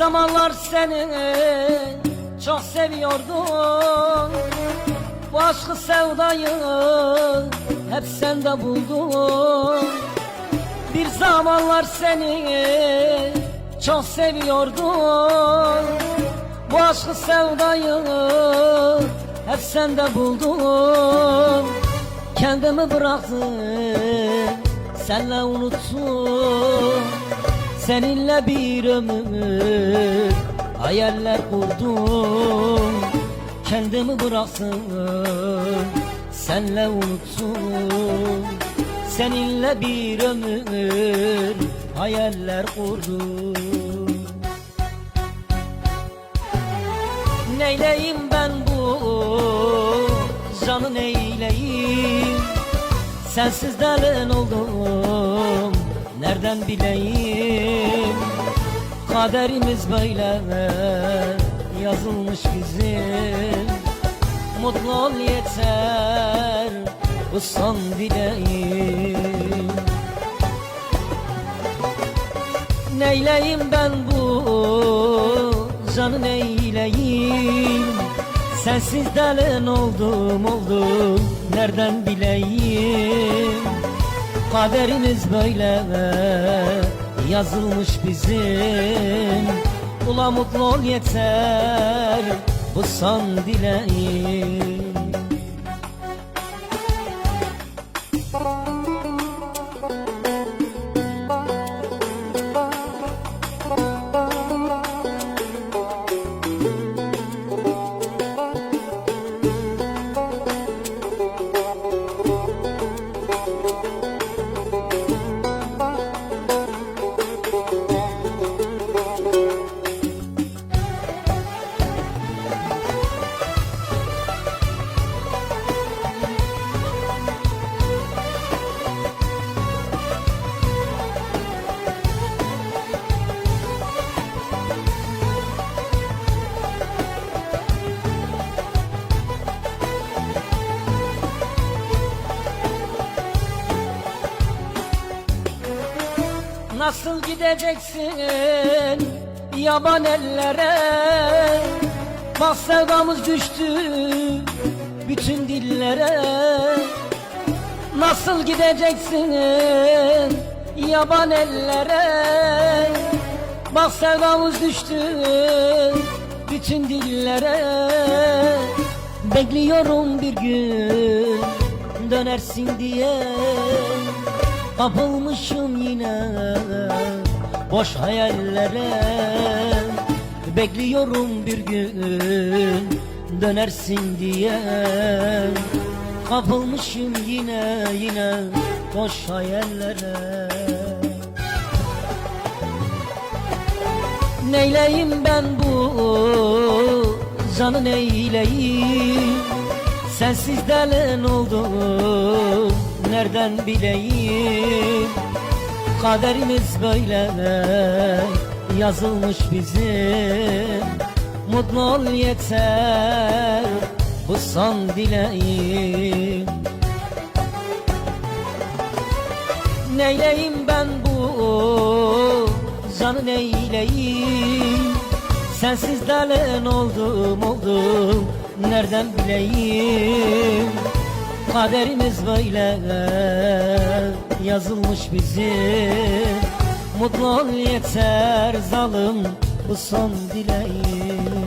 zamanlar seni çok seviyordum. Bu aşkı sevdayı hep sende buldum. Bir zamanlar seni çok seviyordum. Bu aşkı sevdayı hep sende buldum. Kendimi bıraktım senle unuttum Seninle bir ömür hayaller kurdum. Kendimi bıraktım senle unuttum Seninle bir ömür hayaller kurdum. Neyleyim ben bu canı neyleyim Sensiz delin oldum nereden bileyim Kaderimiz böyle yazılmış bizim. Mutlu ol yeter bu son dileğim. Neyleyim ben bu canı neyleyim Sensiz delin oldum oldum nereden bileyim? Kaderimiz böyle yazılmış bizim. Ula mutlu ol yeter bu son dileğim Nasıl gideceksin yaban ellere? Bak sevdamız düştü bütün dillere. Nasıl gideceksin yaban ellere? Bak sevdamız düştü bütün dillere. Bekliyorum bir gün dönersin diye Kapılmışım yine boş hayallere. Bekliyorum bir gün dönersin diye. Kapılmışım yine yine boş hayallere. Neyleyim ben bu canı neyleyim? Sensiz delin oldum nereden bileyim? Kaderimiz böyle yazılmış bizim. Mutlu ol yeter bu son dileğim. Neyleyim ben bu canı neyleyim? Sensiz delin oldum oldum nereden bileyim Kaderimiz böyle yazılmış bizim. Mutlu ol yeter zalim bu son dileğim